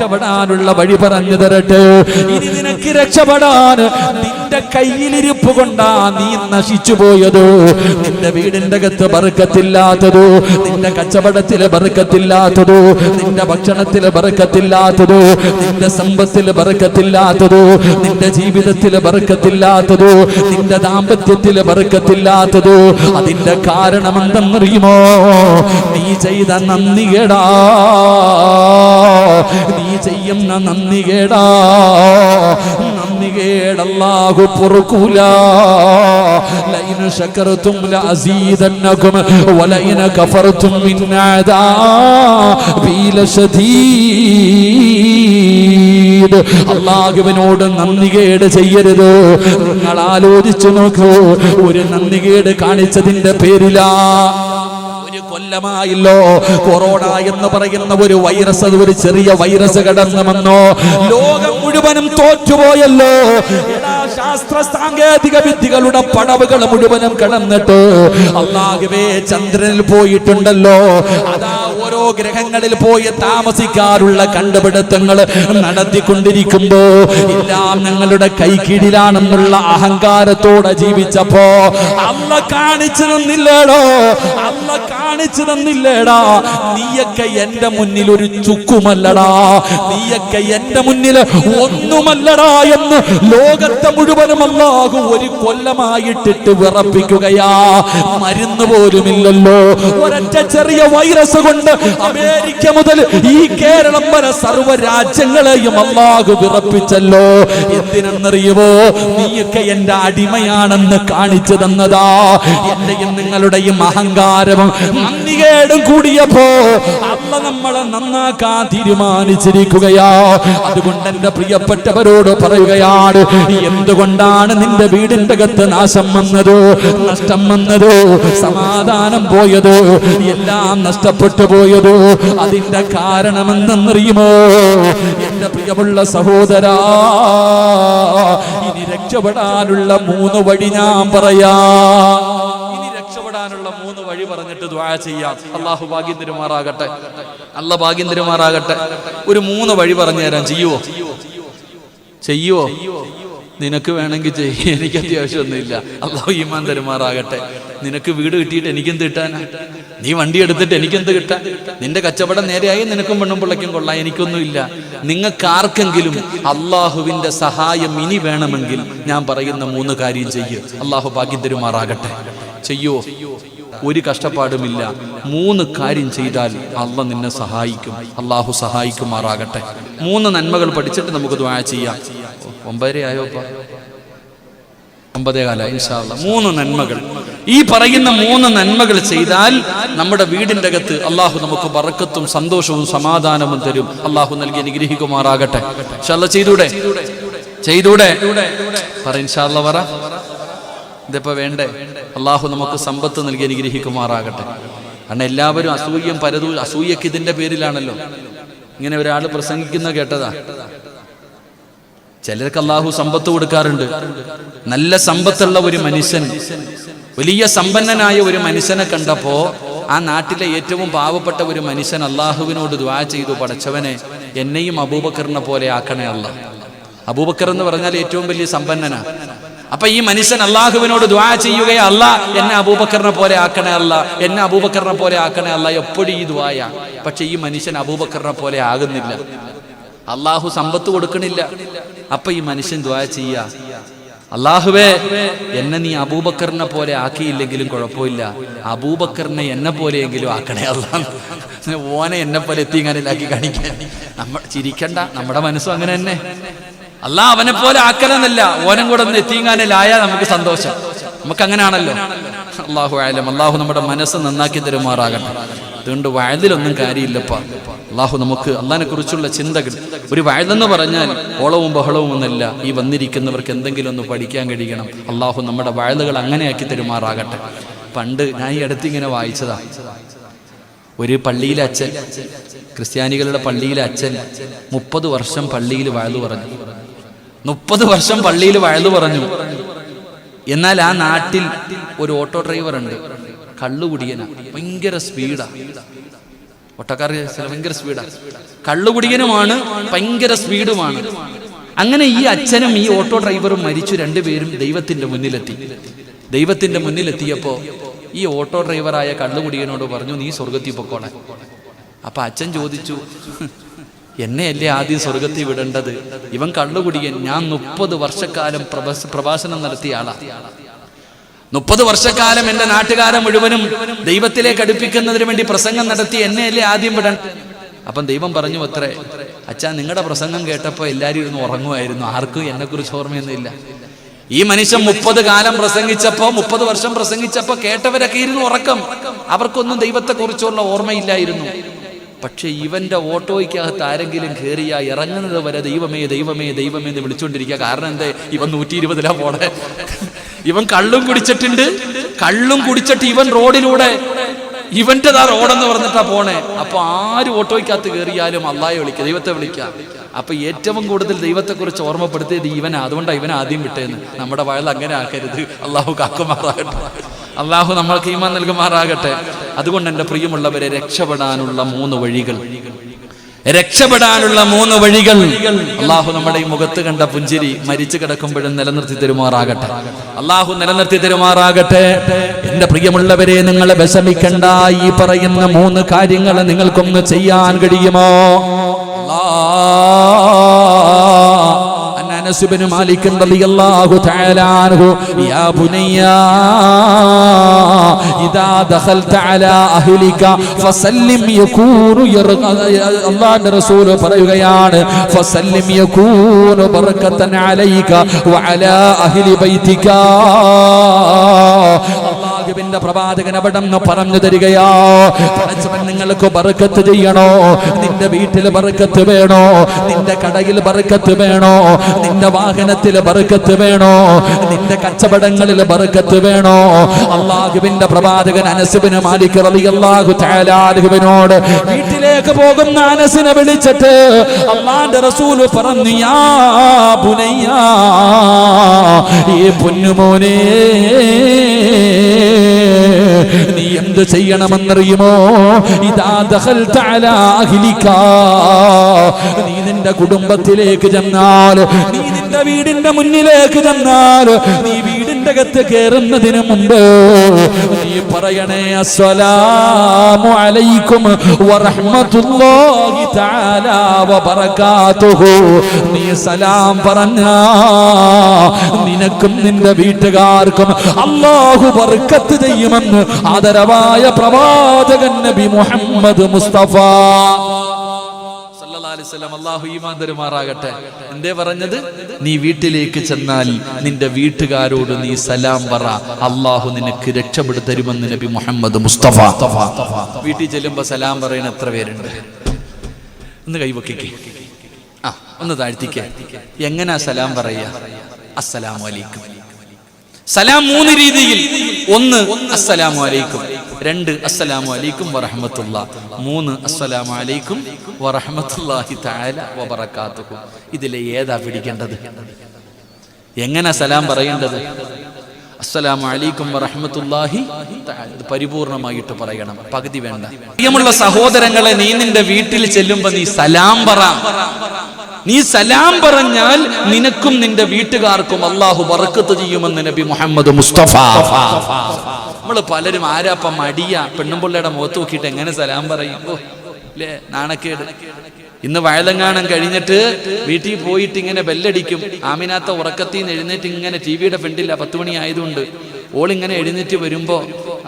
രക്ഷപ്പെടാനുള്ള വഴി പറഞ്ഞു തരട്ടെ. ഇനി നിനക്ക് രക്ഷപ്പെടാൻ നിന്റെ കയ്യിലിരിപ്പ് കൊണ്ടാ നീ നശിച്ചു പോയത്? നിന്റെ വീടിന്റെ അകത്ത് ബറുക്കത്തില്ലാത്തതോ നിന്റെ കച്ചവടത്തിൽ ബറുക്കത്തില്ലാത്തതോ നിന്റെ ഭക്ഷണത്തിൽ ബറുക്കത്തില്ലാത്തതോ നിന്റെ സമ്പത്തിൽ ബറുക്കത്തില്ലാത്തതോ നിന്റെ ജീവിതത്തിൽ ബറുക്കത്തില്ലാത്തതോ നിന്റെ ദാമ്പത്യത്തിൽ ബറുക്കത്തില്ലാത്തതോ അതിന്റെ കാരണം എന്തെന്നറിയുമോ? നീ ചെയ്ത നന്ദികേടാ. നീ ചെയ്യുന്ന നന്ദി കേടല്ലാ പൊറുക്കൂല. ലൈന ശകർത്തും ലഅസീദന്നകും വലൈന കഫർത്തും മിൻ അദാബി ലശദീദ് അള്ളാഹുവിനോട് നന്ദികേട് ചെയ്യരുത്. നിങ്ങൾ ആലോചിച്ചു നോക്കൂ ഒരു നന്ദികേട് കാണിച്ചതിന്റെ പേരിലാ. കൊല്ലമായില്ലോ. കൊറോണ എന്ന് പറയുന്ന ഒരു വൈറസ് അത് ഒരു ചെറിയ വൈറസ് കടന്നു വന്നോ ലോകം മുഴുവനും തോറ്റുപോയല്ലോ. ശാസ്ത്ര സാങ്കേതിക വിദ്യകളുടെ പടവുകൾ മുഴുവനും കടന്നിട്ട് അള്ളാഹുവേ ചന്ദ്രനിൽ പോയിട്ടുണ്ടല്ലോ. അതാ ഗ്രഹങ്ങളിൽ പോയി താമസിക്കാറുള്ള കണ്ടുപിടുത്തങ്ങൾ നടത്തിക്കൊണ്ടിരിക്കുമ്പോ എല്ലാം ഞങ്ങളുടെ കൈക്കീഴിലാണെന്നുള്ള അഹങ്കാരത്തോടെ ജീവിച്ചപ്പോ അമ്മ കാണിച്ചു തന്നില്ലേടോ അമ്മ കാണിച്ചു തന്നില്ലേടാ നീയൊക്കെ എന്റെ മുന്നിൽ ഒരു ചുക്കുമല്ലടാ നീയൊക്കെ എന്റെ മുന്നിൽ ഒന്നുമല്ലടാ എന്ന് ലോകത്തെ മുഴുവനും അല്ലാഹു ഒരു കൊല്ലമായിട്ടിട്ട് വിറപ്പിക്കുകയാ. മരുന്ന് പോലുമില്ലല്ലോ. ഒരൊറ്റ ചെറിയ വൈറസ് കൊണ്ട് അമേരിക്ക മുതൽ ഈ കേരളം വരെ സർവ രാജ്യങ്ങളെയും അള്ളാഹു വിറപ്പിച്ചല്ലോ. എന്തിനെന്നറിയുമോ നീയൊക്കെ എന്റെ അടിമയാണെന്ന് കാണിച്ചു തന്നതാ എന്റെയും നിങ്ങളുടെയും അഹങ്കാരവും നന്ദികേടും കൂടിയപ്പോ അല്ല നമ്മളെ നന്നാക്കാൻ തീരുമാനിച്ചിരിക്കുകയാ. അതുകൊണ്ട് എന്റെ പ്രിയപ്പെട്ടവരോട് പറയുകയാണ് എന്തുകൊണ്ടാണ് നിന്റെ വീടിന്റെ അകത്ത് നാശം വന്നതോ? നഷ്ടം വന്നത്? സമാധാനം പോയതോ? എല്ലാം നഷ്ടപ്പെട്ടു പോയത്? അതിന്റെ കാരണമെന്തെന്നറിയുമോ? എന്റെ പ്രിയമുള്ള സഹോദരാ ഇനി രക്ഷപ്പെടാനുള്ള മൂന്ന് വഴി ഞാൻ പറയാ. ഇനി രക്ഷപ്പെടാനുള്ള മൂന്ന് വഴി പറഞ്ഞിട്ട് ദ്വാ ചെയ്യാം. അള്ളാഹു ഭാഗ്യം തിരുമാറാകട്ടെ അല്ല ഭാഗ്യം തിരുമാറാകട്ടെ ഒരു മൂന്ന് വഴി പറഞ്ഞു തരാം. ചെയ്യുവോ? ചെയ്യുവോ? നിനക്ക് വേണമെങ്കിൽ ചെയ്യ. എനിക്ക് അത്യാവശ്യമൊന്നുമില്ല. അള്ളാഹു ഈമാൻ തരുമാറാകട്ടെ. നിനക്ക് വീട് കിട്ടിയിട്ട് എനിക്കെന്ത് കിട്ടാനാ? നീ വണ്ടി എടുത്തിട്ട് എനിക്കെന്ത് കിട്ടാൻ നിന്റെ കച്ചവടം നേരെയായി നിനക്കും പെണ്ണും പിള്ളയ്ക്കും കൊള്ളാം. എനിക്കൊന്നുമില്ല. നിങ്ങൾക്ക് ആർക്കെങ്കിലും അള്ളാഹുവിന്റെ സഹായം ഇനി വേണമെങ്കിൽ ഞാൻ പറയുന്ന മൂന്ന് കാര്യം ചെയ്യ്. അള്ളാഹു ഭാഗ്യം തരുമാറാകട്ടെ. ചെയ്യോ? ഒരു കഷ്ടപ്പാടുമില്ല. മൂന്ന് കാര്യം ചെയ്താൽ അള്ള നിന്നെ സഹായിക്കും. അള്ളാഹു സഹായിക്കുമാറാകട്ടെ. മൂന്ന് നന്മകൾ പഠിച്ചിട്ട് നമുക്ക് ദ്വാ ചെയ്യാം. ഒമ്പതര ആയോ ഒമ്പതേ കാല ഇൻഷാല്ല മൂന്ന് നന്മകൾ. ഈ പറയുന്ന മൂന്ന് നന്മകൾ ചെയ്താൽ നമ്മുടെ വീടിന്റെ അകത്ത് അള്ളാഹു നമുക്ക് ബറക്കത്തും സന്തോഷവും സമാധാനവും തരും. അള്ളാഹു നൽകി അനുഗ്രഹിക്കുമാറാകട്ടെ. ഇൻഷാല്ല ചെയ്തൂടെ? ചെയ്തൂടെ? പറ ഇൻഷാല്ല പറ. ഇതിപ്പോ വേണ്ടേ? അള്ളാഹു നമുക്ക് സമ്പത്ത് നൽകി അനുഗ്രഹിക്കുമാറാകട്ടെ. കാരണം എല്ലാവരും അസൂയം പരതൂ അസൂയക്ക് ഇതിന്റെ പേരിലാണല്ലോ. ഇങ്ങനെ ഒരാൾ പ്രസംഗിക്കുന്ന കേട്ടതാ. ചിലർക്ക് അള്ളാഹു സമ്പത്ത് കൊടുക്കാറുണ്ട്. നല്ല സമ്പത്തുള്ള ഒരു മനുഷ്യൻ വലിയ സമ്പന്നനായ ഒരു മനുഷ്യനെ കണ്ടപ്പോ ആ നാട്ടിലെ ഏറ്റവും പാവപ്പെട്ട ഒരു മനുഷ്യൻ അള്ളാഹുവിനോട് ദ്വാ ചെയ്തു പടച്ചവനെ എന്നെയും അബൂബക്കറിനെ പോലെ ആക്കണേ അല്ല. അബൂബക്കർ എന്ന് പറഞ്ഞാൽ ഏറ്റവും വലിയ സമ്പന്നനാ. അപ്പൊ ഈ മനുഷ്യൻ അള്ളാഹുവിനോട് ദ്വാ ചെയ്യുകയെ അല്ല എന്നെ അബൂബക്കറിനെ പോലെ ആക്കണേ അല്ല എന്നെ അബൂബക്കറിനെ പോലെ ആക്കണേ അല്ല എപ്പോഴും ഈ ദ്വായ പക്ഷെ ഈ മനുഷ്യൻ അബൂബക്കറിനെ പോലെ ആകുന്നില്ല. അള്ളാഹു സമ്പത്ത് കൊടുക്കണില്ല. അപ്പൊ ഈ മനുഷ്യൻ ദ്വാ ചെയ്യ. അള്ളാഹുവേ എന്നെ നീ അബൂബക്കറിനെ പോലെ ആക്കിയില്ലെങ്കിലും കുഴപ്പമില്ല. അബൂബക്കറിനെ എന്നെ പോലെയെങ്കിലും ആക്കണേ അള്ളാഹ്. ഓനെ എന്നെ പോലെ എത്തിങ്ങാനിലാക്കി കാണിക്കാൻ. നമ്മൾ ചിരിക്കണ്ട. നമ്മുടെ മനസ്സും അങ്ങനെ തന്നെ. അല്ലാ അവനെ പോലെ ആക്കലെന്നല്ല. ഓനം കൂടെ ഒന്ന് എത്തിങ്ങാനിലായാൽ നമുക്ക് സന്തോഷം. നമുക്ക് അങ്ങനെയാണല്ലോ അള്ളാഹു ആയാലും അള്ളാഹു നമ്മുടെ മനസ്സ് നന്നാക്കി തരുമാറാകട്ടെ. അതുകൊണ്ട് വയലിലൊന്നും കാര്യമില്ലപ്പ. അള്ളാഹു നമുക്ക് അള്ളാഹിനെ കുറിച്ചുള്ള ചിന്തകൾ. ഒരു വയലെന്ന് പറഞ്ഞാൽ ഓളവും ബഹളവും ഒന്നല്ല. ഈ വന്നിരിക്കുന്നവർക്ക് എന്തെങ്കിലും ഒന്ന് പഠിക്കാൻ കഴിയണം. അള്ളാഹു നമ്മുടെ വയലുകൾ അങ്ങനെയാക്കി തരുമാറാകട്ടെ. പണ്ട് ഞാൻ ഈ അടുത്തിങ്ങനെ വായിച്ചതാ. ഒരു പള്ളിയിലെ അച്ഛൻ ക്രിസ്ത്യാനികളുടെ പള്ളിയിലെ അച്ഛൻ മുപ്പത് വർഷം പള്ളിയിൽ വയലു പറഞ്ഞു. മുപ്പത് വർഷം പള്ളിയിൽ വയലു പറഞ്ഞു. എന്നാൽ ആ നാട്ടിൽ ഒരു ഓട്ടോ ഡ്രൈവർ ഉണ്ട് കള്ളുകുടിയന. ഭയങ്കര സ്പീഡാ ചില ഭയങ്കര സ്പീഡാണ് കള്ളുകുടിയനുമാണ് ഭയങ്കര സ്പീഡുമാണ് അങ്ങനെ ഈ അച്ഛനും ഈ ഓട്ടോ ഡ്രൈവറും മരിച്ചു രണ്ടുപേരും ദൈവത്തിന്റെ മുന്നിലെത്തി. ദൈവത്തിന്റെ മുന്നിലെത്തിയപ്പോ ഈ ഓട്ടോ ഡ്രൈവറായ കള്ളുകുടിയനോട് പറഞ്ഞു നീ സ്വർഗത്തിൽ പൊക്കോളെ അപ്പൊ അച്ഛൻ ചോദിച്ചു എന്നെയല്ലേ ആദ്യം സ്വർഗത്തിൽ വിടേണ്ടത്? ഇവൻ കള്ളുകുടിയൻ ഞാൻ മുപ്പത് വർഷക്കാലം പ്രഭാഷണം നടത്തിയ ആളാ. മുപ്പത് വർഷക്കാലം എന്റെ നാട്ടുകാരെ മുഴുവനും ദൈവത്തിലേക്ക് അടുപ്പിക്കുന്നതിന് വേണ്ടി പ്രസംഗം നടത്തി എന്നെയല്ലേ ആദ്യം വിടണം അപ്പം ദൈവം പറഞ്ഞു അത്രേ. അച്ഛാ നിങ്ങളുടെ പ്രസംഗം കേട്ടപ്പോൾ എല്ലാരും ഇരുന്ന് ഉറങ്ങുമായിരുന്നു. ആർക്കും എന്നെക്കുറിച്ച് ഓർമ്മയൊന്നുമില്ല. ഈ മനുഷ്യൻ മുപ്പത് കാലം പ്രസംഗിച്ചപ്പോ മുപ്പത് വർഷം പ്രസംഗിച്ചപ്പോ കേട്ടവരൊക്കെ ഇരുന്ന് ഉറക്കം. അവർക്കൊന്നും ദൈവത്തെക്കുറിച്ചുള്ള ഓർമ്മയില്ലായിരുന്നു. പക്ഷെ ഇവന്റെ ഓട്ടോയ്ക്കകത്ത് ആരെങ്കിലും കയറിയ ഇറങ്ങുന്നത് വരെ ദൈവമേ ദൈവമേ ദൈവമേ എന്ന് വിളിച്ചുകൊണ്ടിരിക്കുക കാരണം എന്താ? ഇവൻ നൂറ്റി ഇരുപതിലാ പോണേ. ഇവൻ കള്ളും കുടിച്ചിട്ടുണ്ട് കള്ളും കുടിച്ചിട്ട് ഇവൻ റോഡിലൂടെ ഇവന്റെതാ റോഡെന്ന് പറഞ്ഞിട്ടാ പോണേ. അപ്പൊ ആര് ഓട്ടോയ്ക്കകത്ത് കയറിയാലും അള്ളായെ വിളിക്കുക ദൈവത്തെ വിളിക്കുക അപ്പൊ ഏറ്റവും കൂടുതൽ ദൈവത്തെക്കുറിച്ച് ഓർമ്മപ്പെടുത്തിയത് ഇവനാ അതുകൊണ്ടാണ് ഇവൻ ആദ്യം വിട്ടേന്ന്. നമ്മുടെ വയൽ അങ്ങനെ ആക്കരുത്. അള്ളാഹു കാക്കുമാറാകട്ടെ. അള്ളാഹു നമ്മൾക്ക് ഈമാൻ നൽകുമാറാകട്ടെ. അതുകൊണ്ട് എന്റെ പ്രിയമുള്ളവരെ രക്ഷപ്പെടാനുള്ള മൂന്ന് വഴികൾ. രക്ഷപ്പെടാനുള്ള മൂന്ന് വഴികൾ. അള്ളാഹു നമ്മുടെ ഈ മുഖത്ത് കണ്ട പുഞ്ചിരി മരിച്ചു കിടക്കുമ്പോഴും നിലനിർത്തി തരുമാറാകട്ടെ. അള്ളാഹു നിലനിർത്തി തരുമാറാകട്ടെ. എന്റെ പ്രിയമുള്ളവരെ നിങ്ങളെ വിഷമിക്കണ്ട. ഈ പറയുന്ന മൂന്ന് കാര്യങ്ങൾ നിങ്ങൾക്കൊന്ന് ചെയ്യാൻ കഴിയുമോ? അല്ലാ അനസ് ഇബ്നു മാലിക് റളിയല്ലാഹു തആല അൻഹു യാ ബുനയ്യ ഇദാ ദഖൽത അലാ അഹ്ലിക ഫസല്ലിം യകൂനു അല്ലാഹുവിന്റെ റസൂൽ പറയുകയാണ് ഫസല്ലിം യകൂനു ബറക്കത്തൻ അലൈക വഅലാ അഹ്ലി ബൈതിക. അള്ളാഹുവിന്റെ പ്രവാചകൻ അവിടെ നിന്ന് പറഞ്ഞു തരികയാ പഠിച്ചവൻ നിങ്ങൾക്ക് ബർക്കത്ത് ചെയ്യണോ? നിന്റെ വീട്ടിൽ ബർക്കത്ത് വേണോ? നിന്റെ കടയിൽ ബർക്കത്ത് വേണോ? നിന്റെ വാഹനത്തിൽ ബറുക്കത്ത് വേണോ? നിന്റെ കച്ചവടങ്ങളിൽ ബറുക്കത്ത് വേണോ? അള്ളാഹുവിന്റെ പ്രവാചകൻ അനസുബിന് മാലിക് റളിയല്ലാഹു തആല അൻഹുവിനോട് വീട്ടിലേക്ക് പോകുന്ന അനസിനെ വിളിച്ചിട്ട് അള്ളാന്റെ റസൂൽ പറഞ്ഞു യാ ബുനയ്യ ഈ പൊന്നുമോനെ നീ എന്ത് ചെയ്യണമെന്നറിയുമോ? ഇതാ ദഹൽ നീ നിന്റെ കുടുംബത്തിലേക്ക് ചെന്നാൽ നീ നിന്റെ വീടിന്റെ മുന്നിലേക്ക് ചെന്നാൽ നീ വീടിന്റെ അകത്ത് കയറുന്നതിന് മുമ്പ് നീ പറയണേ അസ്സലാമു അലൈക്കും വറഹ്മത്തുള്ളാഹി തആല വബറകാതുഹു. നീ സലാം പറഞ്ഞ നിനക്കും നിന്റെ വീട്ടുകാർക്കും അള്ളാഹു ബർക്കത്ത് ചെയ്യുമെന്ന് ആദരവായ പ്രവാചകൻ നബി മുഹമ്മദ് മുസ്തഫ. അല്ലാഹു ഈമാൻ തരുമാറാകട്ടെ. എന്തേ പറഞ്ഞത്? നീ വീട്ടിലേക്ക് ചെന്നാൽ നിന്റെ വീട്ടുകാരോട് നീ സലാം പറ. അള്ളാഹു നിനക്ക് രക്ഷപ്പെടുത്തരുമെന്ന് നബി മുഹമ്മദ് മുസ്തഫ. വീട്ടിൽ ചെല്ലുമ്പോ സലാം പറയണ എത്ര പേരുണ്ട്? ഒന്ന് കൈവക്കിക്ക് ആ ഒന്ന് താഴ്ത്തിക്ക. എങ്ങനാ സലാം പറയാ? അസ്സലാമു അലൈക്കും. സലാം മൂന്ന് രീതിയിൽ. ഒന്ന് അസ്സലാമു അലൈക്കും. രണ്ട് അസ്സലാമു അലൈക്കും വറഹമത്തുള്ള. മൂന്ന് അസ്സലാമു അലൈക്കും വറഹമത്തുല്ലാഹി തആല വബറകാതുഹു. ഇതിലെ ഏതാ പിടിക്കേണ്ടത്? എങ്ങനെ സലാം പറയേണ്ടത്? അസ്സലാമു അലൈക്കും വറഹമത്തുല്ലാഹി ഇത് പരിപൂർണമായിട്ട് പറയണം. പകുതി വേണ്ട. പ്രിയമുള്ള സഹോദരങ്ങളെ നീ നിന്റെ വീട്ടിൽ ചെല്ലുമ്പോ നീ സലാം പറ. നീ സലാം പറഞ്ഞാൽ നിനക്കും നിന്റെ വീട്ടുകാർക്കും അള്ളാഹു വറക്കത്ത് ചെയ്യുമെന്ന് നബി മുഹമ്മദ് മുസ്തഫ. നമ്മൾ പലരും ആരാപ്പ മടിയ? പെണ്ണുമ്പിള്ളയുടെ മുഖത്ത് നോക്കിയിട്ട് എങ്ങനെ സലാം പറയും? അല്ലേ നാണക്കേട്. ഇന്ന് വയലങ്ങാനം കഴിഞ്ഞിട്ട് വീട്ടിൽ പോയിട്ട് ഇങ്ങനെ ബെല്ലടിക്കും. ആമിനാത്ത ഉറക്കത്തിൽ നിന്ന് എഴുന്നേറ്റ് ഇങ്ങനെ ടി വിയുടെ ഫ്രണ്ടില്ല പത്ത് മണി ആയതുകൊണ്ട്. ഓളിങ്ങനെ എഴുന്നേറ്റ് വരുമ്പോ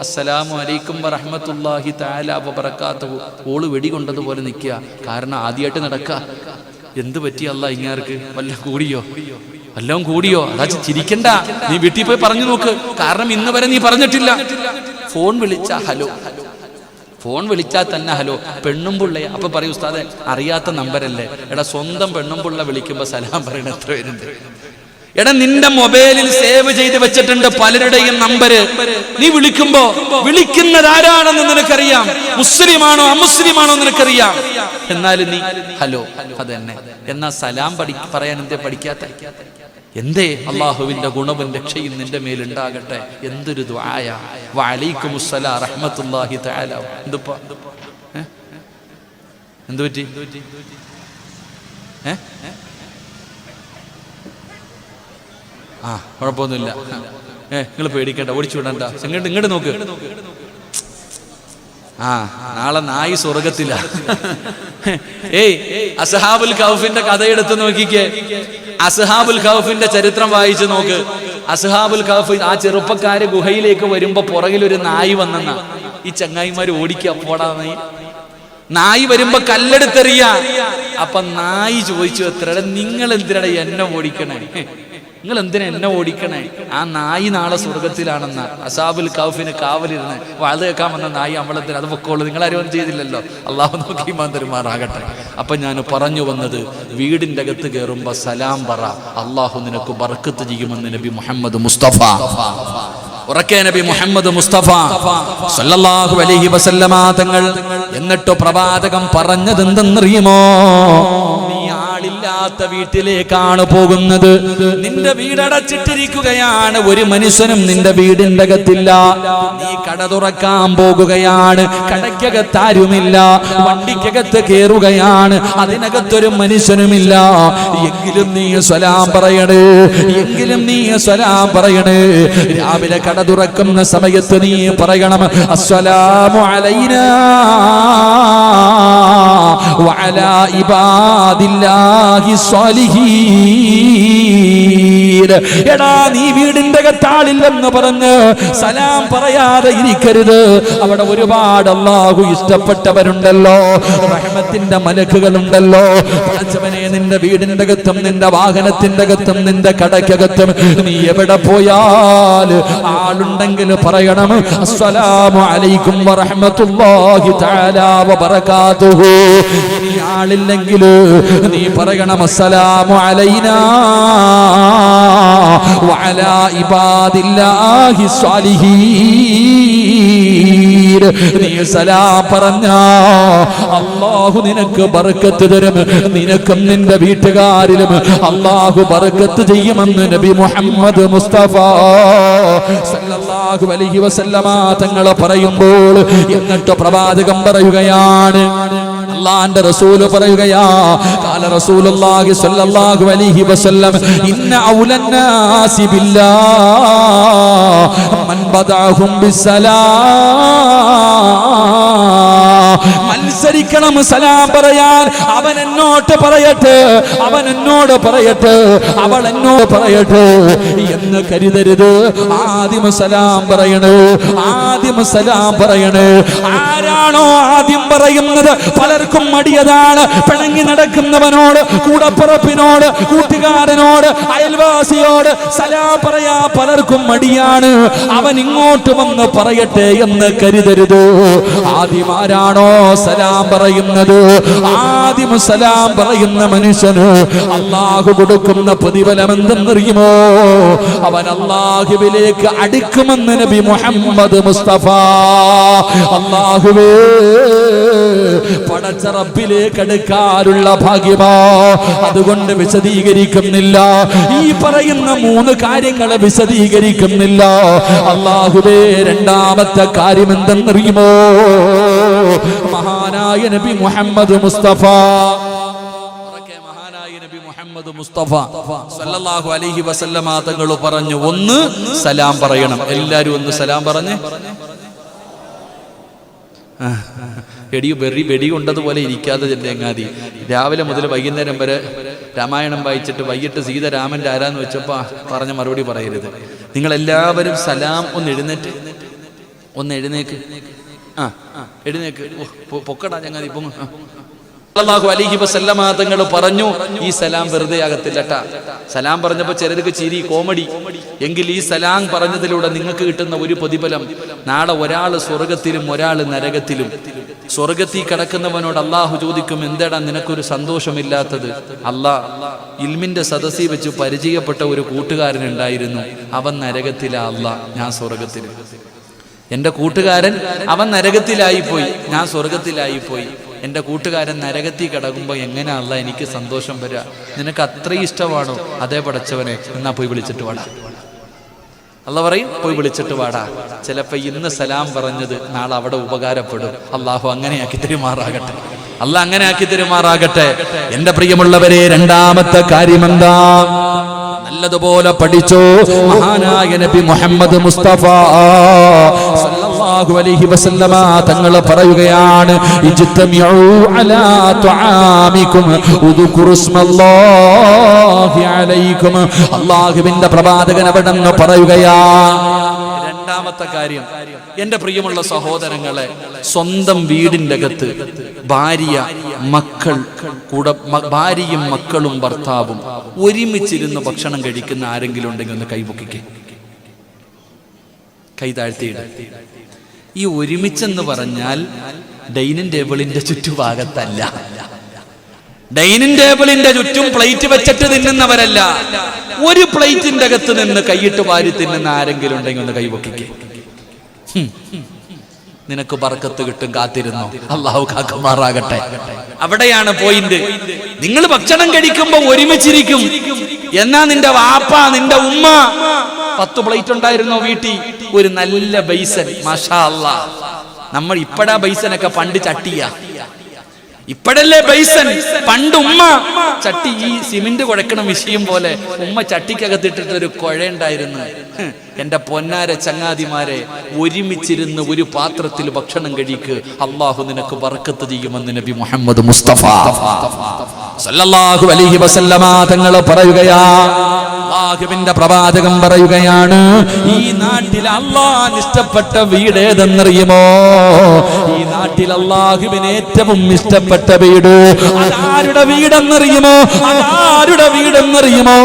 അസ്സലാമു അലൈക്കും വറഹ്മത്തുള്ളാഹി തആല വബറകാതുഹു ഓൾ വെടികൊണ്ടതുപോലെ നിൽക്കുക കാരണം ആദ്യമായിട്ട് നടക്ക. എന്ത് പറ്റിയല്ല ഇങ്ങാർക്ക്? വല്ല കൂടിയോ? വല്ലതും കൂടിയോ? അതാ ചിരിക്കണ്ട. നീ വീട്ടിൽ പോയി പറഞ്ഞു നോക്ക്. കാരണം ഇന്ന് വരെ നീ പറഞ്ഞിട്ടില്ല. ഫോൺ വിളിച്ച ഹലോ. ഫോൺ വിളിച്ചാൽ തന്നെ ഹലോ. പെണ്ണും പിള്ളയെ. അപ്പൊ പറയൂ ഉസ്താദെ അറിയാത്ത നമ്പരല്ലേ? എടാ സ്വന്തം പെണ്ണും പിള്ള വിളിക്കുമ്പോ സലാം പറയണ എത്ര പേരുണ്ട്? എടാ നിന്റെ മൊബൈലിൽ സേവ് ചെയ്ത് വെച്ചിട്ടുണ്ട് പലരുടെയും നമ്പര്. നീ വിളിക്കുമ്പോ വിളിക്കുന്നത് ആരാണെന്ന് നിനക്കറിയാം? മുസ്ലിമാണോ അമുസ്ലിമാണോ നിനക്കറിയാം? എന്നാലും നീ ഹലോ അതന്നെ. എന്നാ സലാം പഠി പറയാൻ എന്തേ പഠിക്കാത്ത? എന്തേ? അള്ളാഹുവിന്റെ ഗുണവും രക്ഷയും നിന്റെ മേലുണ്ടാകട്ടെ. എന്തൊരു ദ്വായ വലൈക്കും റഹ്മത്തുല്ലാഹി തആല. എന്തുപ്പാ? എന്തു പറ്റി? ആ കുഴപ്പമൊന്നുമില്ല. ഏ നിങ്ങൾ പേടിക്കണ്ട. ഓടിച്ചു വിടണ്ട. ഇങ്ങോട്ട് ഇങ്ങോട്ട് നോക്ക്. ആ നാളെ നായി സ്വർഗത്തില. ഏയ് അസഹാബുൽ കൗഫിന്റെ കഥയെടുത്ത് നോക്കിക്കേ. അസഹാബുൽ കൗഫിന്റെ ചരിത്രം വായിച്ചു നോക്ക്. അസഹാബുൽ കൗഫ് ആ ചെറുപ്പക്കാര് ഗുഹയിലേക്ക് വരുമ്പോ പുറകിൽ ഒരു നായി വന്നെന്ന. ഈ ചങ്ങായിമാര് ഓടിക്കുക പോടാ നായി നായി വരുമ്പോ കല്ലെടുത്തെറിയ. അപ്പൊ നായി ചോദിച്ചു എത്ര നിങ്ങൾ എന്തിനാ എന്നെ ഓടിക്കണേ? നിങ്ങൾ എന്തിനാ എന്നെ ഓടിക്കണേ? ആ നായി നാളെ സ്വർഗത്തിലാണെന്ന. അസാബുൽ കൗഫിന് കാവലിരുന്ന് വാഴ കേൾക്കാൻ വന്ന നായി അമ്പലത്തിൽ അത് പൊക്കോളൂ നിങ്ങൾ ആരും ചെയ്തില്ലല്ലോ. അള്ളാഹു നോക്കി തരുമാറാകട്ടെ. അപ്പൊ ഞാൻ പറഞ്ഞു വന്നത് വീടിന്റെ അകത്ത് കയറുമ്പോ സലാം പറ. അള്ളാഹു നിനക്ക് ബർക്കത്ത് ചെയ്യുമെന്ന് നബി മുഹമ്മദ് മുസ്തഫ. ഉറക്കെ നബി മുഹമ്മദ് മുസ്തഫ. സല്ലല്ലാഹു അലൈഹി വസല്ലമ തങ്ങൾ എന്നിട്ട് പ്രവാചകം പറഞ്ഞത് എന്തെന്നറിയുമോ നീ ആളില്ലാത്ത വീട്ടിലേക്കാണ് പോകുന്നത്. നിന്റെ വീടടച്ചിട്ടിരിക്കുകയാണ്. ഒരു മനുഷ്യനും നിന്റെ വീടിന്റെ അകത്തില്ല. നീ കട തുറക്കാൻ പോകുകയാണ്. കടയ്ക്കകത്താരുമില്ല വണ്ടിക്കകത്ത് കയറുകയാണ്. അതിനകത്തൊരു മനുഷ്യനുമില്ല. എങ്കിലും നീ സ്വലാം പറയണേ. എങ്കിലും നീ സ്വലാം പറയണേ. രാവിലെ കട തുറക്കുന്ന സമയത്ത് നീ പറയണം. അസ്വലാമു അലൈന വഅലാ സ്വാലിഹീൻ എടാ നീ വീടിന്റെ കത്താളില്ലെന്ന് പറഞ്ഞ് സലാം പറയാതെ ഇരിക്കരുത്. അവിടെ ഒരുപാട് അള്ളാഹു ഇഷ്ടപ്പെട്ടവരുണ്ടല്ലോ. റഹ്മത്തിന്റെ മലക്കുകളുണ്ടല്ലോ. പടച്ചവനെ നിന്റെ വീടിന്റെ അകത്തും നിന്റെ വാഹനത്തിന്റെ അകത്തും നിന്റെ കടയ്ക്കകത്തും നീ എവിടെ പോയാൽ ആളുണ്ടെങ്കിൽ പറയണം അസ്സലാമു അലൈക്കും വറഹ്മത്തുള്ളാഹി തആല വബറകാതുഹു. ഇനി ആളില്ലെങ്കിൽ നീ പറയണം അസ്സലാമു അലൈനാ. വഅലാ ഇബാദില്ലാഹി الصالحين. നീ സലാം പറഞ്ഞ അള്ളാഹു നിനക്ക് ബർക്കത്ത് തരും. നിനക്കും നിന്റെ വീട്ടുകാരിലും അള്ളാഹു ബർക്കത്ത് ചെയ്യുമെന്ന് നബി മുഹമ്മദ് മുസ്തഫ സല്ലല്ലാഹു അലൈഹി വസല്ലമ തങ്ങൾ പറയുമ്പോൾ എന്നിട്ട് പ്രവാചകം പറയുകയാണ്. അള്ളാന്റെ റസൂൽ പറയുകയാ കാല റസൂലുള്ളാഹി സ്വല്ലല്ലാഹു അലൈഹി വസല്ലം ഇന്ന ഔലന്നാസി ബില്ലാഹ് മൻ ബദഅഹും ബിസ്സലാം. മത്സരിക്കണം സലാം പറയാൻ. അവൻ എന്നോട്ട് പറയട്ടെ അവൻ എന്നോട് പറയട്ടെ അവൾ എന്നോട് പറയട്ടെ എന്ന് കരുതരുത്. ആദ്യം സലാം പറയണേ ആദ്യം സലാം പറയണേ. ആരാണോ ആദ്യം പറയുന്നത്? പലർക്കും മടിയതാണ്. പിണങ്ങി നടക്കുന്നവനോട് കൂടപ്പുറപ്പിനോട് കൂട്ടുകാരനോട് അയൽവാസിയോട് സലാം പറയാ പലർക്കും മടിയാണ്. അവൻ ഇങ്ങോട്ട് വന്ന് പറയട്ടെ എന്ന് കരുതരുത്. ആദ്യം ആരാണോ സലാം പറയുന്നത്. ആദ്യം സലാം പറയുന്ന മനുഷ്യന് അള്ളാഹു കൊടുക്കുന്ന പ്രതിഫലം എന്തെന്നറിയുമോ അവൻ അള്ളാഹുവിലേക്ക് അടുക്കുമെന്ന് നബി മുഹമ്മദ് മുസ്തഫ. അള്ളാഹുവേ പടച്ച റബ്ബിലേക്ക് അടുക്കാനുള്ള ഭാഗ്യമോ? അതുകൊണ്ട് വിശദീകരിക്കുന്നില്ല. ഈ പറയുന്ന മൂന്ന് കാര്യങ്ങളെ വിശദീകരിക്കുന്നില്ല. അള്ളാഹുവേ രണ്ടാമത്തെ കാര്യം എന്തെന്നറിയുമോ മഹാനായ നബി മുഹമ്മദ് മുസ്തഫ. മുഹമ്മദ് മുസ്തഫ സല്ലല്ലാഹു അലൈഹി വസല്ലമ പറഞ്ഞു ഒന്ന് സലാം പറയണം. എല്ലാരും ഒന്ന് സലാം പറഞ്ഞ്. എടി വെറി വെടി കൊണ്ടതുപോലെ ഇരിക്കാതെ ചെല്ലേങ്ങാതി രാവിലെ മുതൽ വൈകുന്നേരം വരെ രാമായണം വായിച്ചിട്ട് വൈകിട്ട് സീത രാമന്റെ ആരാന്ന് വെച്ചപ്പോ പറഞ്ഞ മറുപടി പറയരുത്. നിങ്ങൾ എല്ലാവരും സലാം ഒന്ന് എഴുന്നേറ്റ്. ഒന്ന് എഴുന്നേക്ക്. എഴുന്നേക്ക്. പൊക്കടാ ചങ്ങാതി പൊങ്ങ്. അലൈഹി വസല്ലമ തങ്ങൾ പറഞ്ഞു ഈ സലാം വെറുതെ ആകത്തില്ല സലാം പറഞ്ഞപ്പോ ചിലർക്ക് ചിരി കോമഡി. എങ്കിൽ ഈ സലാം പറഞ്ഞതിലൂടെ നിങ്ങൾക്ക് കിട്ടുന്ന ഒരു പ്രതിഫലം നാളെ ഒരാൾ സ്വർഗത്തിലും ഒരാൾ നരകത്തിലും. സ്വർഗത്തിൽ കിടക്കുന്നവനോട് അള്ളാഹു ചോദിക്കും എന്തേടാ നിനക്കൊരു സന്തോഷമില്ലാത്തത്? അല്ലാ ഇൽമിന്റെ സദസ്സിൽ വെച്ച് പരിചയപ്പെട്ട ഒരു കൂട്ടുകാരൻ ഉണ്ടായിരുന്നു. അവൻ നരകത്തിലാ അല്ല ഞാൻ സ്വർഗത്തിൽ എന്റെ കൂട്ടുകാരൻ അവൻ നരകത്തിലായിപ്പോയി ഞാൻ സ്വർഗത്തിലായിപ്പോയി എന്റെ കൂട്ടുകാരൻ നരകത്തിൽ കിടക്കുമ്പോൾ എങ്ങനെയാണല്ല എനിക്ക് സന്തോഷം വരിക നിനക്ക് അത്രയും ഇഷ്ടമാണോ? അതേ പടച്ചവനെ എന്നാ പോയി വിളിച്ചിട്ട് വാടാ. അല്ല പറയും പോയി വിളിച്ചിട്ട് വാടാ. ചിലപ്പോൾ ഇന്ന് സലാം പറഞ്ഞത് നാളെ അവിടെ ഉപകാരപ്പെടും. അള്ളാഹു അങ്ങനെയാക്കി തെരുമാറാകട്ടെ. അല്ല അങ്ങനെ ആക്കി തെരുമാറാകട്ടെ. എന്റെ പ്രിയമുള്ളവരെ രണ്ടാമത്തെ കാര്യം എന്താ? നല്ലതുപോലെ പഠിച്ചു. മഹാനായ നബി മുഹമ്മദ് മുസ്തഫ സല്ലല്ലാഹു അലൈഹി വസല്ലമ പറയുകയാണ് ഇജ്തമിഉ അലാ അലൈക്കും പ്രവാചകൻ അവിടെ പറയുകയാണ് പറയുകയാ രണ്ടാമത്തെ കാര്യം എന്റെ പ്രിയമുള്ള സഹോദരങ്ങളെ സ്വന്തം വീടിന്റെ അകത്ത് ഭാര്യ മക്കൾ കൂടെ ഭാര്യയും മക്കളും ഭർത്താവും ഒരുമിച്ചിരുന്ന് ഭക്ഷണം കഴിക്കുന്ന ആരെങ്കിലും ഉണ്ടെങ്കിൽ ഒന്ന് കൈപൊക്കിക്കേ. കൈ താഴ്ത്തിയിട. ഈ ഒരുമിച്ചെന്ന് പറഞ്ഞാൽ ഡൈനിങ് ടേബിളിന്റെ ചുറ്റുഭാഗത്തല്ല. ഡൈനിങ് ടേബിളിന്റെ ചുറ്റും പ്ലേറ്റ് വെച്ചിട്ട് തിന്നുന്നവരല്ല. ഒരു പ്ലേറ്റിന്റെ അകത്ത് നിന്ന് കൈയിട്ട് വാരി തിന്നുന്ന ആരെങ്കിലും ഉണ്ടെങ്കിൽ ഒന്ന് കൈപൊക്കിക്കേ നിനക്ക് ബർക്കത്ത് കിട്ടും കാത്തിരുന്നു? അള്ളാഹു കാക്കുമാറാകട്ടെ. അവിടെയാണ് പോയിന്റ്. നിങ്ങൾ ഭക്ഷണം കഴിക്കുമ്പോ ഒരുമിച്ചിരിക്കും. എന്നാ നിന്റെ വാപ്പ നിന്റെ ഉമ്മ? പത്ത് പ്ലേറ്റ് ഉണ്ടായിരുന്നോ വീട്ടിൽ? ഒരു നല്ല ബൈസൻ മാഷാ അള്ളാ നമ്മൾ ഇപ്പടാ ബൈസനൊക്കെ പണ്ട് ചട്ടിയാ. ഇപ്പോഴല്ലേ ബൈസൻ പണ്ട് ഉമ്മ ചട്ടി ഈ സിമെന്റ് കുഴക്കണ വിഷയം പോലെ ഉമ്മ ചട്ടിക്കകത്തിട്ടിട്ട് ഒരു കുഴയുണ്ടായിരുന്നു എന്റെ പൊന്നാര ചങ്ങാതിമാരെ ഒരുമിച്ചിരുന്ന് ഒരു പാത്രത്തിൽ ഭക്ഷണം കഴിക്ക്. അള്ളാഹു നിനക്ക് വറക്കത്ത് ചെയ്യുമെന്ന് നബി മുഹമ്മദ് മുസ്തഫ. സല്ലല്ലാഹു അലൈഹി വസല്ലമ തങ്ങൾ പറയുകയാ അള്ളാഹുവിന്റെ പ്രവാചകം പറയുകയാണ് ഈ നാട്ടിൽ അള്ളാഹ് ഇഷ്ടപ്പെട്ട വീട് ഏതെന്നറിയുമോ? ഈ നാട്ടിൽ അള്ളാഹുവിന് ഏറ്റവും ഇഷ്ടപ്പെട്ട വീട് ആരുടെ വീടെന്നറിയുമോ? ആരുടെ വീടെന്നറിയുമോ?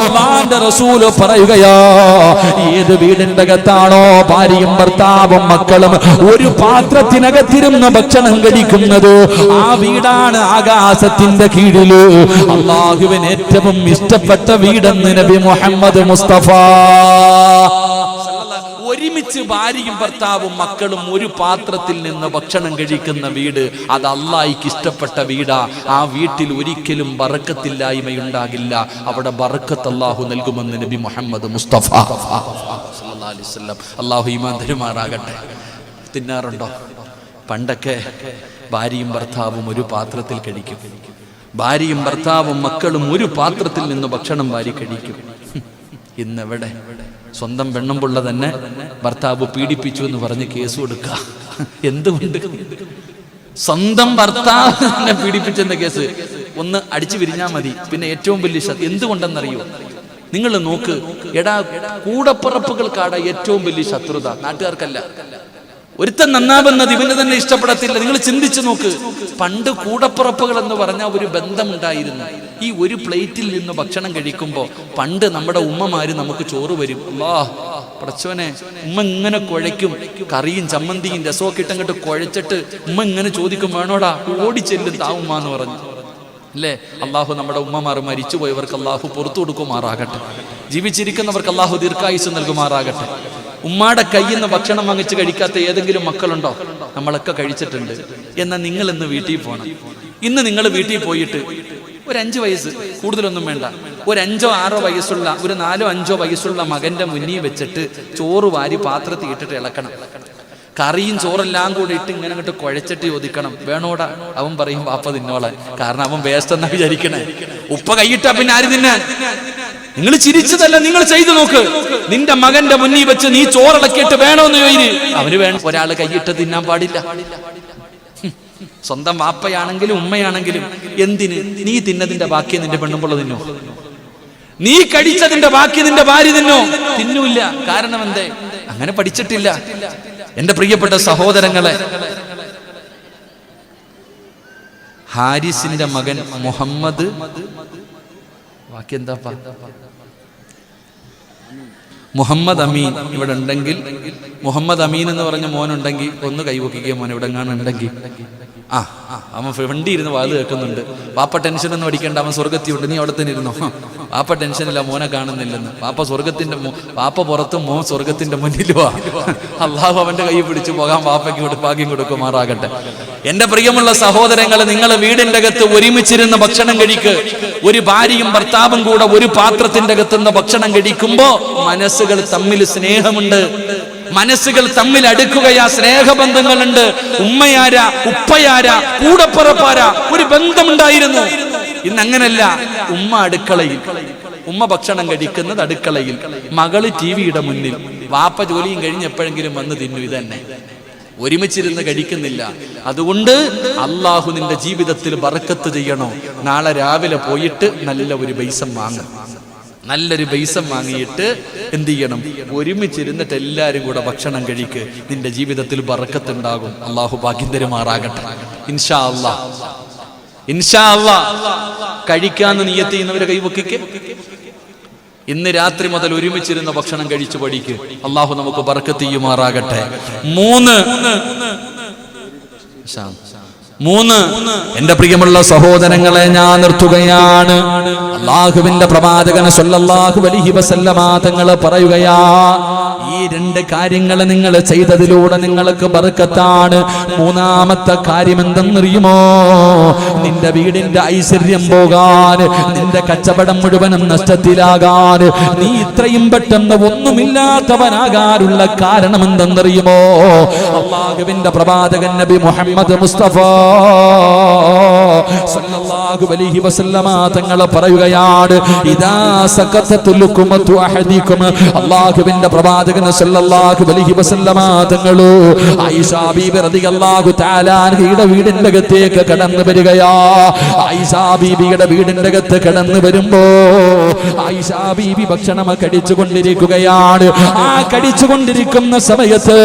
അള്ളാന്റെ റസൂൽ പറയുകയാ ഏത് വീടിന്റെ അകത്താണോ ഭാര്യയും ഭർത്താവും മക്കളും ഒരു പാത്രത്തിനകത്തിരുന്ന് ഭക്ഷണം കഴിക്കുന്നത് ആ വീടാണ് ആകാശത്തിന്റെ കീഴിൽ. അള്ളാഹുവിന് ഏറ്റവും ഇഷ്ടപ്പെട്ട വീടെന്ന് മുഹമ്മദ് മുസ്തഫ. ഒരുമിച്ച് ഭാര്യയും ഭർത്താവും മക്കളും ഒരു പാത്രത്തിൽ നിന്ന് ഭക്ഷണം കഴിക്കുന്ന വീട് അത് അള്ളായിക്ക് ഇഷ്ടപ്പെട്ട വീടാ. ആ വീട്ടിൽ ഒരിക്കലും ബറക്കത്തില്ലായ്മയുണ്ടാകില്ല. അവിടെ ബറക്കത്ത് അള്ളാഹു നൽകുമെന്ന് നബി മുഹമ്മദ് മുസ്തഫ. അള്ളാഹു ഈമാൻ തരുമാറാകട്ടെ. തിന്നാറുണ്ടോ? പണ്ടൊക്കെ ഭാര്യയും ഭർത്താവും ഒരു പാത്രത്തിൽ കഴിക്കും. ഭാര്യയും ഭർത്താവും മക്കളും ഒരു പാത്രത്തിൽ നിന്ന് ഭക്ഷണം വാരി കഴിക്കും. ഇന്നെവിടെ? സ്വന്തം പെണ്ണുമ്പുള്ള തന്നെ ഭർത്താവ് പീഡിപ്പിച്ചു എന്ന് പറഞ്ഞ് കേസ് കൊടുക്കുക എന്തുകൊണ്ട്? സ്വന്തം ഭർത്താവ് തന്നെ പീഡിപ്പിച്ചെന്ന കേസ്. ഒന്ന് അടിച്ചു വിരിഞ്ഞാൽ മതി. പിന്നെ ഏറ്റവും വലിയ ശത്രു എന്തുകൊണ്ടെന്നറിയോ? നിങ്ങൾ നോക്ക് എടാ കൂടപ്പിറപ്പുകൾക്കാടാ ഏറ്റവും വലിയ ശത്രുത. നാട്ടുകാർക്കല്ല. ഒരുത്തൻ നന്നാവുന്നത് ഇവന് തന്നെ ഇഷ്ടപ്പെടത്തില്ല. നിങ്ങൾ ചിന്തിച്ചു നോക്ക്. പണ്ട് കൂടപ്പുറപ്പുകൾ എന്ന് പറഞ്ഞ ഒരു ബന്ധമുണ്ടായിരുന്നു. ഈ ഒരു പ്ലേറ്റിൽ നിന്ന് ഭക്ഷണം കഴിക്കുമ്പോൾ പണ്ട് നമ്മുടെ ഉമ്മമാര് നമുക്ക് ചോറ് വരും. അല്ലാ പ്രച്ചോനെ ഉമ്മ ഇങ്ങനെ കുഴയ്ക്കും. കറിയും ചമ്മന്തിയും രസമൊക്കെ ഇട്ടങ്ങോട്ട് കുഴച്ചിട്ട് ഉമ്മ ഇങ്ങനെ ചോദിക്കും വേണോടാ ഓടിച്ചെല്ലും താവുമ്മ എന്ന് പറഞ്ഞു. അല്ലേ? അള്ളാഹു നമ്മുടെ ഉമ്മമാർ മരിച്ചുപോയവർക്ക് അള്ളാഹു പുറത്തു കൊടുക്കുമാറാകട്ടെ. ജീവിച്ചിരിക്കുന്നവർക്ക് അള്ളാഹു ദീർഘായുസ് നൽകുമാറാകട്ടെ. ഉമ്മാടെ കയ്യിൽ നിന്ന് ഭക്ഷണം വാങ്ങിച്ച് കഴിക്കാത്ത ഏതെങ്കിലും മക്കളുണ്ടോ? നമ്മളൊക്കെ കഴിച്ചിട്ടുണ്ട്. എന്നാൽ നിങ്ങൾ ഇന്ന് വീട്ടിൽ പോകണം ഇന്ന് നിങ്ങൾ വീട്ടിൽ പോയിട്ട് ഒരു അഞ്ച് വയസ്സ് കൂടുതലൊന്നും വേണ്ട. ഒരു അഞ്ചോ ആറോ വയസ്സുള്ള ഒരു നാലോ അഞ്ചോ വയസ്സുള്ള മകന്റെ മുന്നിൽ വെച്ചിട്ട് ചോറ് വാരി പാത്രത്തിൽ ഇട്ടിട്ട് ഇളക്കണം. കറിയും ചോറെല്ലാം കൂടി ഇട്ട് ഇങ്ങനെ അങ്ങോട്ട് കുഴച്ചിട്ട് ചോദിക്കണം വേണോടാ? അവൻ പറയും പാപ്പ തിന്നോളാൻ. കാരണം അവൻ വേസ്റ്റ് എന്നാ വിചാരിക്കണേ. ഉപ്പ കൈയിട്ടാ പിന്നെ ആര് തിന്നാൻ? നിങ്ങൾ ചിരിച്ചതല്ല നിങ്ങൾ ചെയ്തു നോക്ക്. നിന്റെ മകന്റെ മുന്നിൽ വെച്ച് നീ ചോറിളക്കിയിട്ട് വേണോന്ന് ചോദിച്ചു അവന് വേണം ഒരാൾ കൈയിട്ട് തിന്നാൻ പാടില്ല. സ്വന്തം വാപ്പയാണെങ്കിലും ഉമ്മയാണെങ്കിലും എന്തിന് നീ തിന്നതിന്റെ ബാക്കി നിന്റെ പെണ്ണുമ്പോൾ തിന്നോ? നീ കഴിച്ചതിന്റെ ബാക്കി നിന്റെ ഭാര്യ തിന്നോ? തിന്നൂല്ല. കാരണം എന്തേ അങ്ങനെ പഠിച്ചിട്ടില്ല. എന്റെ പ്രിയപ്പെട്ട സഹോദരങ്ങളെ ഹാരിസിന്റെ മകൻ മുഹമ്മദ് മുഹമ്മദ് അമീൻ ഇവിടെ ഉണ്ടെങ്കിൽ മുഹമ്മദ് അമീൻ എന്ന് പറഞ്ഞ മോനുണ്ടെങ്കിൽ ഒന്ന് കൈവക്കുകയോ മോൻ ഇവിടെ ഉണ്ടെങ്കിൽ ആ അവൻ വണ്ടി ഇരുന്ന് വാൽ കേൾക്കുന്നുണ്ട്. വാപ്പ ടെൻഷൻ ഒന്നും അടിക്കേണ്ട അവൻ സ്വർഗത്തിയുണ്ട് നീ അവിടെ തന്നെ ഇരുന്നോ? വാപ്പ ടെൻഷനില്ല മോനെ കാണുന്നില്ലെന്ന്. പാപ്പ സ്വർഗത്തിന്റെ പാപ്പ പുറത്തും മോൻ സ്വർഗത്തിന്റെ മുന്നിലുവാ. അള്ളാഹു അവന്റെ കൈ പിടിച്ചു പോകാൻ പാപ്പയ്ക്ക് കൊടു- ഭാഗ്യം കൊടുക്കുമാറാകട്ടെ. എന്റെ പ്രിയമുള്ള സഹോദരങ്ങൾ നിങ്ങൾ വീടിന്റെ അകത്ത് ഒരുമിച്ചിരുന്ന് ഭക്ഷണം കഴിക്ക്. ഒരു ഭാര്യയും ഭർത്താവും കൂടെ ഒരു പാത്രത്തിന്റെ അകത്തുനിന്ന് ഭക്ഷണം കഴിക്കുമ്പോ മനസ്സുകൾ തമ്മിൽ സ്നേഹമുണ്ട്. മനസ്സുകൾ തമ്മിൽ അടുക്കുകയാ സ്നേഹബന്ധങ്ങളുണ്ട്. ഉമ്മയാര ഉപ്പയാര കൂടപ്പുറപ്പാര ഒരു ബന്ധമുണ്ടായിരുന്നു. ഇന്ന് അങ്ങനല്ല ഉമ്മ അടുക്കളയിൽ. ഉമ്മ ഭക്ഷണം കഴിക്കുന്നത് അടുക്കളയിൽ. മകൾ ടി വിയുടെ മുന്നിൽ. വാപ്പ ജോലിയും കഴിഞ്ഞ് എപ്പോഴെങ്കിലും വന്ന് തിന്നു ഇതന്നെ. ഒരുമിച്ചിരുന്ന് കഴിക്കുന്നില്ല. അതുകൊണ്ട് അള്ളാഹു നിന്റെ ജീവിതത്തിൽ ബറക്കത്ത് ചെയ്യണോ? നാളെ രാവിലെ പോയിട്ട് നല്ല ഒരു ബൈസം വാങ്ങും. നല്ലൊരു ബൈസം വാങ്ങിയിട്ട് എന്ത് ചെയ്യണം? ഒരുമിച്ചിരുന്നിട്ട് എല്ലാവരും കൂടെ ഭക്ഷണം കഴിക്ക്. നിന്റെ ജീവിതത്തിൽ ബറക്കത്തുണ്ടാകും. അള്ളാഹു ഭാഗ്യം തരുമാറാകട്ടെ ഇൻഷാ അള്ളാ ഇൻഷാ അള്ളാ കഴിക്കാന്ന് നീയത്ത് ചെയ്യുന്നവരെ കൈവക്കിക്ക്. ഇന്ന് രാത്രി മുതൽ ഒരുമിച്ചിരുന്ന ഭക്ഷണം കഴിച്ചു പഠിക്ക്. അള്ളാഹു നമുക്ക് പറക്കത്തിയുമാറാകട്ടെ മൂന്ന്. മൂന്ന് എന്റെ പ്രിയമുള്ള സഹോദരങ്ങളെ ഞാൻ നിർത്തുകയാണ്. അള്ളാഹുവിന്റെ പ്രവാചകന് സല്ലല്ലാഹു അലൈഹി വസല്ലമ തങ്ങൾ പറയുകയാ ഈ രണ്ട് കാര്യങ്ങൾ നിങ്ങൾ ചെയ്തതിലൂടെ നിങ്ങൾക്ക് ബർക്കത്താണ്. മൂന്നാമത്തെ കാര്യം എന്തെന്നറിയുമോ നിന്റെ വീടിന്റെ ഐശ്വര്യം പോകാൻ നിന്റെ കച്ചവടം മുഴുവനും നഷ്ടത്തിലാകാൻ നീ ഇത്രയും പെട്ടെന്ന് ഒന്നുമില്ലാത്തവനാകാനുള്ള കാരണം എന്തെന്നറിയുമോ അള്ളാഹുവിന്റെ പ്രവാചകൻ നബി മുഹമ്മദ് മുസ്തഫ സല്ലല്ലാഹു അലൈഹി വസല്ലമ തങ്ങൾ പറയുകയാണ് ഇദാ സഖത്തത്തുൽ ലുക്മത്തു അഹദികും അള്ളാഹുവിന്റെ പ്രവാചകൻ സല്ലല്ലാഹു അലൈഹി വസല്ലമ തങ്ങളോ ആയിഷ ബീബി റളിയല്ലാഹു തആല അൻഹയുടെ വീടിന്റെ അകത്തേക്ക് കടന്നു വരികയാ. ആയിഷ ബീബിയുടെ വീടിന്റെ അകത്ത് കടന്നു വരുമ്പോ ആയിഷ ബീബി ഭക്ഷണം കടിച്ചു കൊണ്ടിരിക്കുകയാണ്. ആ കടിച്ചു കൊണ്ടിരിക്കുന്ന സമയത്ത്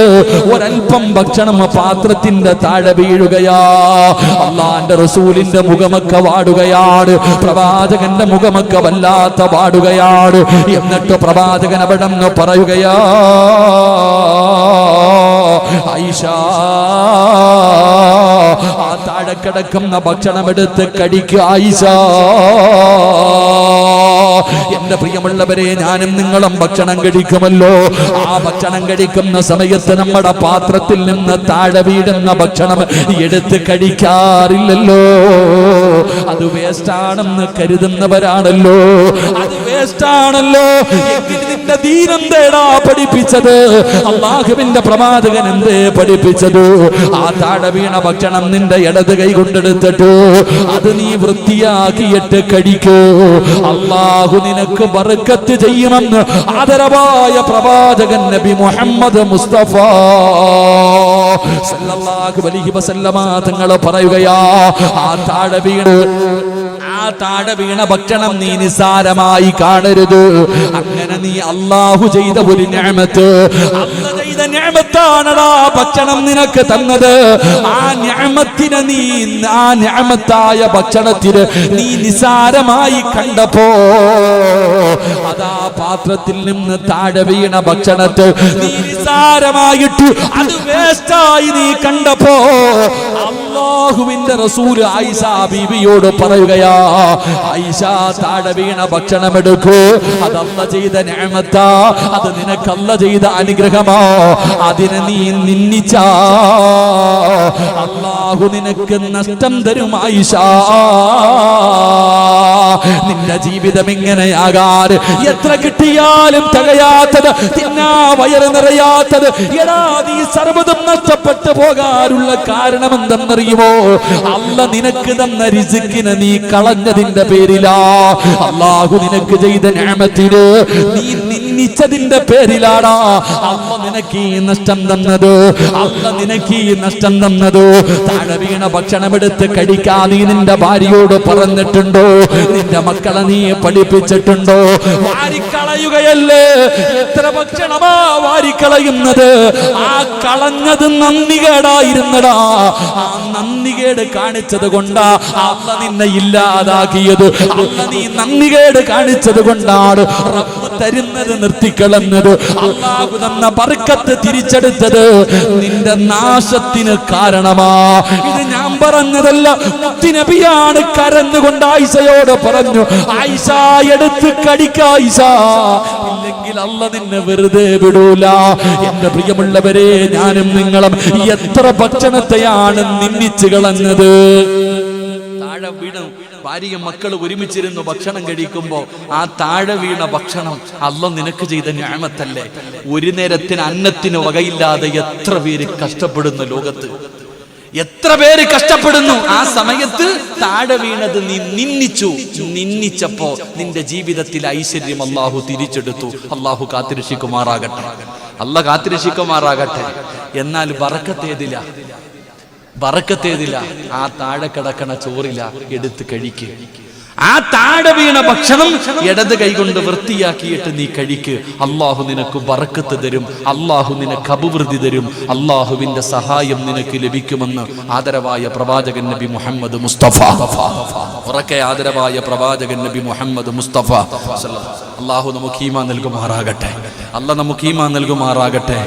ഒരൽപ്പം ഭക്ഷണം പാത്രത്തിന്റെ താഴെ വീഴുകയാ. അള്ളാന്റെ റസൂലിന്റെ മുഖമൊക്കെ വാടുകയാണ്. പ്രവാചകന്റെ മുഖമൊക്കെ വല്ലാത്ത പാടുകയാണ് എന്നിട്ട് പ്രവാചകൻ അവിടെ നിന്ന് പറയുകയാ ഐഷ ആ താഴെ കിടക്കുന്ന ഭക്ഷണം എടുത്ത് കടിക്കുക ഐഷ എന്റെ പ്രിയമുള്ളവരെ ഞാനും നിങ്ങളും ഭക്ഷണം കഴിക്കുമല്ലോ. ആ ഭക്ഷണം കഴിക്കുന്ന സമയത്ത് നമ്മുടെ പാത്രത്തിൽ നിന്ന് താഴെ വീടുന്ന ഭക്ഷണം എടുത്ത് കഴിക്കാറില്ലല്ലോ. അത് വേസ്റ്റാണെന്ന് കരുതുന്നവരാണല്ലോ. അത് വേസ്റ്റാണല്ലോ നിന്റെ ദീനന്തേടാ തേടാ പഠിപ്പിച്ചത്? അള്ളാഹുവിന്റെ പ്രവാചകൻ എന്തേ പഠിപ്പിച്ചത്? ആ താഴെ വീണ ഭക്ഷണം നിന്റെ ഇടത് കൈ കൊണ്ടെടുത്തിട്ട്. അത് നീ വൃത്തിയാക്കിയിട്ട് കഴിക്കൂ. അള്ളാഹു നിനക്ക് ബർക്കത്ത് ചെയ്യുമെന്ന് ആദരവായ പ്രവാചകൻ നബി മുഹമ്മദ് മുസ്തഫ തങ്ങൾ പറയുകയാ ആ താഴെ വീണ് താഴെ വീണ ഭക്ഷണം നീ നിസാരമായി കാണരുത്. അങ്ങനെ നീ അള്ളാഹു ചെയ്ത ഒരു ഞാമത്ത്. ചെയ്ത ഞാമത്താണടാ ഭക്ഷണം നിനക്ക് തന്നത്. ആ ഞാമത്തിനെ നീ ആ ഞാമത്തായ ഭക്ഷണത്തിന് നീ നിസാരമായി കണ്ടപ്പോ അതാ പാത്രത്തിൽ നിന്ന് താഴെ വീണ ഭക്ഷണത്തെ നീ നിസാരമായിട്ട് അത് വേസ്റ്റായി നീ കണ്ടപ്പോ അള്ളാഹുവിന്റെ റസൂൽ ആയിഷ ബീബിയോട് പറയുകയാ ആയിഷ താഴെ വീണ ഭക്ഷണം എടുക്കൂ. അതല്ല ചെയ്ത ഞാമത്താ. അത് നിനക്കല്ല ചെയ്ത അനുഗ്രഹമാ. അതിനെ നീ നിന്നിച്ച അള്ളാഹു നിനക്ക് നഷ്ടം തരും ആയിഷ. നിന്റെ ജീവിതം ഇങ്ങനെയാകാൻ എത്ര കിട്ടിയാലും തികയാത്തത് തിന്നാ വയറ് നിറയാത്തത്. എടാ നീ സർവതും നഷ്ടപ്പെട്ടു പോകാനുള്ള കാരണം എന്തെന്നറിയുമോ അല്ല നിനക്ക് തന്ന രിസിക്കിനെ നീ കളഞ്ഞതിന്റെ പേരിലാ. അള്ളാഹു നിനക്ക് ചെയ്ത ഞാമത്തിന് നീ നിന്നിച്ചതിന്റെ പേരിലാടാ അമ്മ നിനക്ക് ഈ നഷ്ടം തന്നത്. അമ്മ നിനക്ക് ഈ നഷ്ടം തന്നത്. താഴെ വീണ ഭക്ഷണം എടുത്ത് കഴിക്കാൻ നീ നിന്റെ ഭാര്യയോട് പറഞ്ഞിട്ടുണ്ടോ? നിന്റെ മക്കളെ നീ പഠിപ്പിച്ചിട്ടുണ്ടോ? വാരിക്കളയുകയല്ലേ? എത്ര ഭക്ഷണമാ വാരിക്കളയുന്നത്? ആ കളഞ്ഞത് നന്ദികേടായിരുന്നടാ. ആ നന്ദികേട് കാണിച്ചത് കൊണ്ടാ അമ്മ നിന്നെ ഇല്ലാതാക്കിയത്. അമ്മ നീ നന്ദികേട് കാണിച്ചത് കൊണ്ടാണ്. തരുന്നത് നിർത്തിക്കളഞ്ഞത്. അള്ളാഹു തന്ന ബർക്കത്ത് തിരിച്ചെടുത്തത് നിന്റെ നാശത്തിന് കാരണമാ. ഇത് ഞാൻ പറഞ്ഞതല്ല മുത്തിനബിയാണ് കരന്നുകൊണ്ട് ആയിഷയോട് പറഞ്ഞു ആയിഷ എടുത്ത് കടിക്ക ആയിഷ. ഇല്ലെങ്കിൽ അല്ല നിന്നെ വെറുതെ വിടൂല. എന്റെ പ്രിയമുള്ളവരെ ഞാനും നിങ്ങളും എത്ര ഭക്ഷണത്തെയാണ് നിന്നിച്ചു കളഞ്ഞത്? താഴെ വീണ്. ഭാര്യയും മക്കളും ഒരുമിച്ചിരുന്നു ഭക്ഷണം കഴിക്കുമ്പോൾ ആ താഴെ വീണ ഭക്ഷണം അല്ല നിനക്ക് ചെയ്ത ഞാമത്തല്ലേ? ഒരു നേരത്തിന് അന്നത്തിന് വകയില്ലാതെ എത്ര പേര് കഷ്ടപ്പെടുന്നു ലോകത്ത്. എത്ര പേര് കഷ്ടപ്പെടുന്നു? ആ സമയത്ത് താഴെ വീണത് നീ നിന്നിച്ചു നിന്നിച്ചപ്പോ നിന്റെ ജീവിതത്തിൽ ഐശ്വര്യം അള്ളാഹു തിരിച്ചെടുത്തു. അള്ളാഹു കാത്തിരക്ഷിക്കുമാറാകട്ടെ. അല്ല കാത്തിരക്ഷിക്കുമാറാകട്ടെ. എന്നാൽ ബറക്കത്തേതില്ല. ബറക്കത്തേതില്ല ആ താഴെ കിടക്കണ ചോറില്ല എടുത്ത് കഴിക്ക്. ആ താഴെ വീണ ഭക്ഷണം ഇടത് കൈകൊണ്ട് വൃത്തിയാക്കിയിട്ട് നീ കഴിക്ക്. അള്ളാഹു നിനക്ക് വറക്കത്ത് തരും. അള്ളാഹു നിനക്ക് അഭിവൃദ്ധി തരും. അള്ളാഹുവിന്റെ സഹായം നിനക്ക് ലഭിക്കുമെന്ന് ആദരവായ പ്രവാചകൻ നബി മുഹമ്മദ് മുസ്തഫ. ഉറക്കെ ആദരവായ പ്രവാചകൻ നബി മുഹമ്മദ് മുസ്തഫ. അള്ളാഹു നമുക്ക് ഈമാ നൽകുമാറാകട്ടെ. അല്ല നമുക്ക് ഈമാ നൽകുമാറാകട്ടെ.